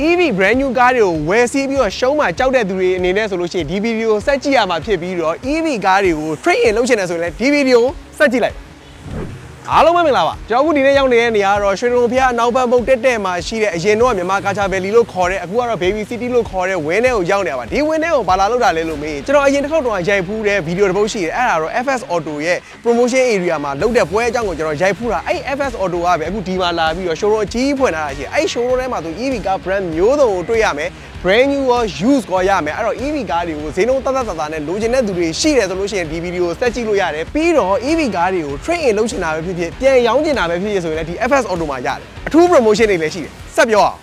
EV brand new ကားတွေကိုဝယ်စီးပြီးတော့ရှုံးမှကြောက်တဲ့သူတွေအနေနဲ့ဆိုလို့ရှိရင်ဒီဗီဒီယိုကိုစက်ကြည့်ရမှာဖြစ်ပြီးတော့ EV ကားတွေကို trade in လုပ်ချင်တယ်ဆိုရင်လည်းဒီဗီဒီယိုကိုစက်ကြည့်လိုက် အားလုံးပဲမင်္ဂလာပါကျွန်တော်အခုဒီနေ့ရောက်နေတဲ့နေရာကတော့ရွှေတုံဖျားအနောက်ဘက်ဘုတ်တက်တက်မှာရှိတဲ့အရင်တော့မြန်မာကာချာဗယ်လီလို့ခေါ်တဲ့အခုကတော့ Baby City လို့ခေါ်တဲ့ဝင်းထဲကိုရောက်နေတာပါဒီဝင်းထဲကိုဘာလာလောက်တာလဲလို့မေးကျွန်တော်အရင်တစ်ခေါက်တော့ရိုက်ဖူးတဲ့ဗီဒီယိုတစ်ပုတ်ရှိတယ်အဲ့ဒါတော့ FS Auto ရဲ့ promotion area မှာလုပ်တဲ့ပွဲအကြောင်းကိုကျွန်တော်ရိုက်ဖူးတာအဲ့ FS Auto ကပဲအခုဒီမှာလာပြီးတော့ showroom အကြီးဖွင့်ထားတာရှိတယ်အဲ့ showroom ထဲမှာဆို EV ကား brand မျိုးစုံကိုတွေ့ရမယ် brand new ရော use ကိုရမယ်အဲ့တော့ EV ကားတွေကိုဈေးနှုန်းတသက်တသာနဲ့လိုချင်တဲ့သူတွေရှိတယ်ဆိုလို့ရှိရင်ဒီဗီဒီယိုကိုစက်ကြည့်လို့ရတယ်ပြီးတော့ EV ကားတွေကို trade in လုပ်ချင်တာပဲဖြစ်ဖြစ်ပြန်ရောင်းချင်တာပဲဖြစ်ဖြစ်ဆိုရင်လည်းဒီ FS Auto မှာရတယ်အထူး promotion တွေလည်းရှိတယ်စက်ပြောအောင်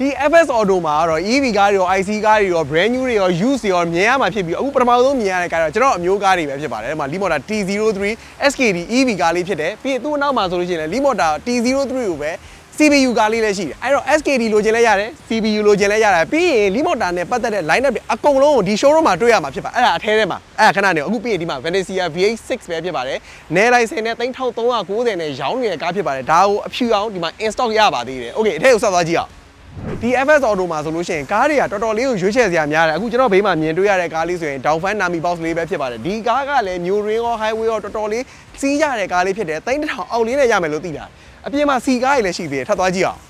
ဒီ FS Auto မှာကတော့ EV ကားတွေရော IC ကားတွေရော brand new တွေရော used တွေရောမြင်ရမှာဖြစ်ပြီးအခုပထမဆုံးမြင်ရတဲ့ကားတော့ကျွန်တော်အမျိုးကားတွေပဲဖြစ်ပါတယ်။ဒီမှာ Lemoda T03 SKD EV ကားလေးဖြစ်တယ်။ပြီးရင်သူ့အနောက်မှာဆိုလို့ရှိရင်လည်း Lemoda T03 ကိုပဲ CPU ကားလေးလည်းရှိတယ်။အဲ့တော့ SKD လိုချင်လဲရတယ် CPU လိုချင်လဲရတယ်။ပြီးရင် Lemoda နဲ့ပတ်သက်တဲ့ line up တွေအကုန်လုံးကိုဒီ showroom မှာတွေ့ရမှာဖြစ်ပါအဲ့ဒါအထဲထဲမှာအဲ့ဒါခဏနေအခုပြီးရင်ဒီမှာ Venezia V8 6 ပဲဖြစ်ပါတယ်။နယ်လိုက်စင်နဲ့3390နဲ့ရောင်းနေတဲ့ကားဖြစ်ပါတယ်။ဒါကိုအဖြူအောင်ဒီမှာ in stock ရပါသေးတယ်။ Okay အထဲကိုဆက်သွားကြည့်အောင်။ ဒီ FS Auto မှာဆိုလို့ရှိရင်ကားတွေကတော်တော်လေးကိုရွေးချယ်စရာများတယ်အခုကျွန်တော်ဘေးမှာမြင်တွေ့ရတဲ့ကားလေးဆိုရင် Downfan Nami Box လေးပဲဖြစ်ပါတယ်ဒီကားကလည်း New Ring ရော Highway ရောတော်တော်လေးစီးရတဲ့ကားလေးဖြစ်တယ်တိုင်းတစ်ထောင်အောက်လေးနဲ့ရမယ်လို့သိတာအပြင်မှာစီကားတွေလည်းရှိသေးတယ်ထပ်သွားကြည့်အောင်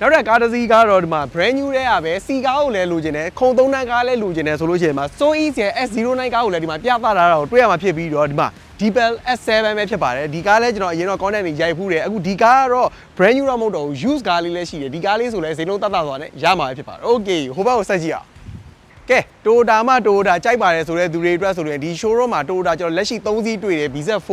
နောက်တဲ့ကားတစ်စီးကတော့ဒီမှာ brand new တဲ့ကပဲစီကားကိုလည်းလိုချင်တယ်ခုံသုံးတန်းကားလည်းလိုချင်တယ်ဆိုလို့ရှိရင်မှာ So Easy S09 ကားကိုလည်းဒီမှာပြသထားတာကိုတွေ့ရမှာဖြစ်ပြီးတော့ဒီမှာ Deepel S7 ပဲဖြစ်ပါတယ်ဒီကားလည်းကျွန်တော်အရင်တော့ content တွေရိုက်ဖူးတယ်အခုဒီကားကတော့ brand new တော့မဟုတ်တော့ဘူး use ကားလေးလည်းရှိတယ်ဒီကားလေးဆိုလည်းဈေးလုံးတတ်တာဆိုတာနဲ့ရမှာပဲဖြစ်ပါတယ် okay ဟိုဘက်ကိုဆက်ကြည့်အောင်ကဲ Toyota မှ Toyota ကြိုက်ပါတယ်ဆိုတဲ့သူတွေအတွက်ဆိုရင်ဒီ showroom မှာ Toyota ကျွန်တော်လက်ရှိ3စီးတွေ့တယ် BZ4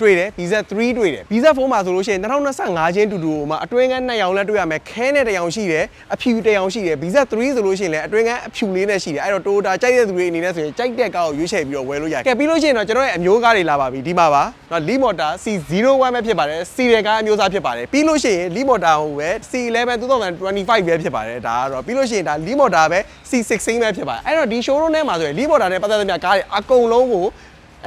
တွေ့တယ် BZ3 တွေ့တယ် BZ4 မှာဆိုလို့ရှိရင်2025ချင်းတူတူမှာအတွင်းကန်း2ရောင်လည်းတွေ့ရမယ်ခဲနဲ့တစ်ရောင်ရှိတယ်အဖြူတစ်ရောင်ရှိတယ် BZ3 ဆိုလို့ရှိရင်လည်းအတွင်းကန်းအဖြူလေးနဲ့ရှိတယ်အဲ့တော့ Toyota ကြိုက်တဲ့သူတွေအနေနဲ့ဆိုရင်ကြိုက်တဲ့ကားကိုရွေးချယ်ပြီးတော့ဝယ်လို့ရတယ်ကဲပြီးလို့ရှိရင်တော့ကျွန်တော်ရဲ့အမျိုးကားတွေလာပါပြီဒီမှာပါနော် Lee Motor C01 ပဲဖြစ်ပါတယ် C တဲ့ကားအမျိုးအစားဖြစ်ပါတယ်ပြီးလို့ရှိရင် Lee Motor ဟိုပဲ C11 2025ပဲဖြစ်ပါတယ်ဒါကတော့ပြီးလို့ရှိရင်ဒါ Lee Motor ပဲ C16 ပဲဖြစ်ပါတယ်အဲ့တော့ဒီ showroom ထဲမှာဆိုရင် Lee Motor နဲ့ပတ်သက်တဲ့များကားတွေအကုန်လုံးကို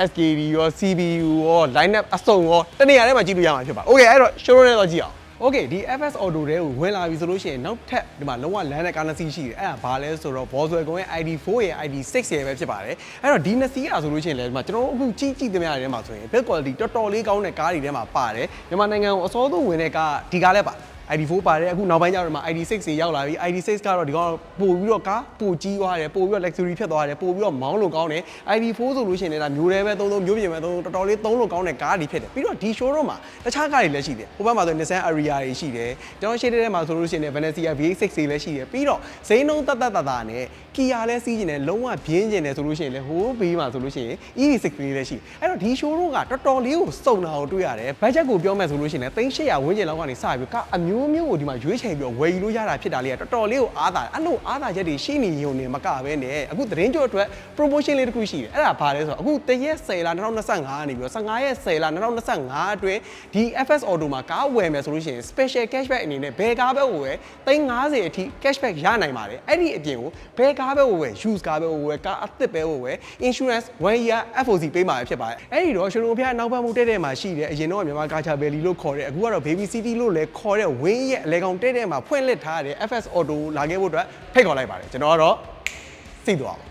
SKD ရော CPU ရော lineup အစုံရောတနေရာထဲမှာကြည့်လို့ရမှာဖြစ်ပါ Okay အဲ့တော့ showroom ထဲတော့ကြည့်အောင် Okay ဒီ FS Auto တဲကိုဝင်လာပြီဆိုလို့ရှိရင်နောက်ထပ်ဒီမှာလုံးဝလမ်းတဲ့ကားနှစ်စီးရှိတယ်အဲ့ဒါဘာလဲဆိုတော့ Volkswagen ရဲ့ ID4 ရဲ့ ID6 ရဲ့ပဲဖြစ်ပါတယ်အဲ့တော့ဒီနှစ်စီးอ่ะဆိုလို့ရှိရင်လည်းဒီမှာကျွန်တော်တို့အခုကြည့်ကြည့်သမျှတွေထဲမှာဆိုရင် build quality တော်တော်လေးကောင်းတဲ့ကားတွေထဲမှာပါတယ်မြန်မာနိုင်ငံကိုအစောဆုံးဝင်တဲ့ကားဒီကားလည်းပါ ID4 ပါတယ်အခုနောက်ပိုင်းကျတော့ဒီမှာ ID6 တွေရောက်လာပြီ ID6 ကတော့ဒီကောင်ပို့ပြီးတော့ကားပို့ကြီးသွားတယ်ပို့ပြီးတော့ luxury ဖြစ်သွားတယ်ပို့ပြီးတော့မောင်းလို့ကောင်းတယ် ID4 ဆိုလို့ရှိရင်လည်းဒါမျိုးတွေပဲသုံးသုံးမျိုးပြင်ပဲသုံးသုံးတော်တော်လေးသုံးလို့ကောင်းတဲ့ကားတွေဖြစ်တယ်ပြီးတော့ဒီ showroom မှာတခြားကားတွေလည်းရှိတယ်ဟိုဘက်မှာဆို Nissan Ariya တွေရှိတယ်ကျွန်တော်ရှေ့တဲ့ထဲမှာဆိုလို့ရှိရင်လည်း Venezia V6 တွေလည်းရှိတယ်ပြီးတော့ဈေးနှုန်းတက်တက်တာတာနဲ့ Kia လည်းစီးကျင်တယ်လုံးဝပြင်းကျင်တယ်ဆိုလို့ရှိရင်လည်းဟိုးဘေးမှာဆိုလို့ရှိရင် EV6 လေးလည်းရှိတယ်အဲ့တော့ဒီ showroom ကတော်တော်လေးကိုစုံတာကိုတွေ့ရတယ် budget ကိုပြောမယ်ဆိုလို့ရှိရင်လည်း3800ဝန်းကျင်လောက်ကနေစပြီးကားအမျိုးမျိုးကိုဒီမှာရွေးချယ်ပြီးတော့ဝယ်ယူလို့ရတာဖြစ်တာလေးကတော်တော်လေးကိုအားသာတယ်အဲ့လိုအားသာချက်တွေရှိနေရုံနဲ့မကဘဲနဲ့အခုသတင်းကြိုအတွက် promotion လေးတစ်ခုရှိတယ်အဲ့ဒါဘာလဲဆိုတော့အခုတရက်10လ2025ကနေပြီးတော့15ရက်10လ2025အတွင်းဒီ FS Auto မှာကားဝယ်မယ်ဆိုလို့ရှိရင် special cashback အနေနဲ့ဘယ်ကားပဲဝယ်350အထိ cashback ရနိုင်ပါတယ်အဲ့ဒီအပြင်ကိုဘယ်ကားပဲဝယ် use ကားပဲဝယ်ကားအသစ်ပဲဝယ် insurance 1 year FOC ပေးမှာဖြစ်ပါတယ်အဲ့ဒီတော့ရှင်တို့ဖျားနောက်ဘက်မှုတဲ့တဲ့မှာရှိတယ်အရင်တော့မြန်မာကာချာဘယ်လီလို့ခေါ်တယ်အခုကတော့ baby city လို့လည်းခေါ်တဲ့ wing ရဲ့အလဲကောင်တဲ့တဲ့မှာဖွင့်လှစ်ထားတဲ့ FS Auto လာခဲ့ဖို့အတွက်ဖိတ်ခေါ်လိုက်ပါတယ်ကျွန်တော်ကတော့သိသွားပါ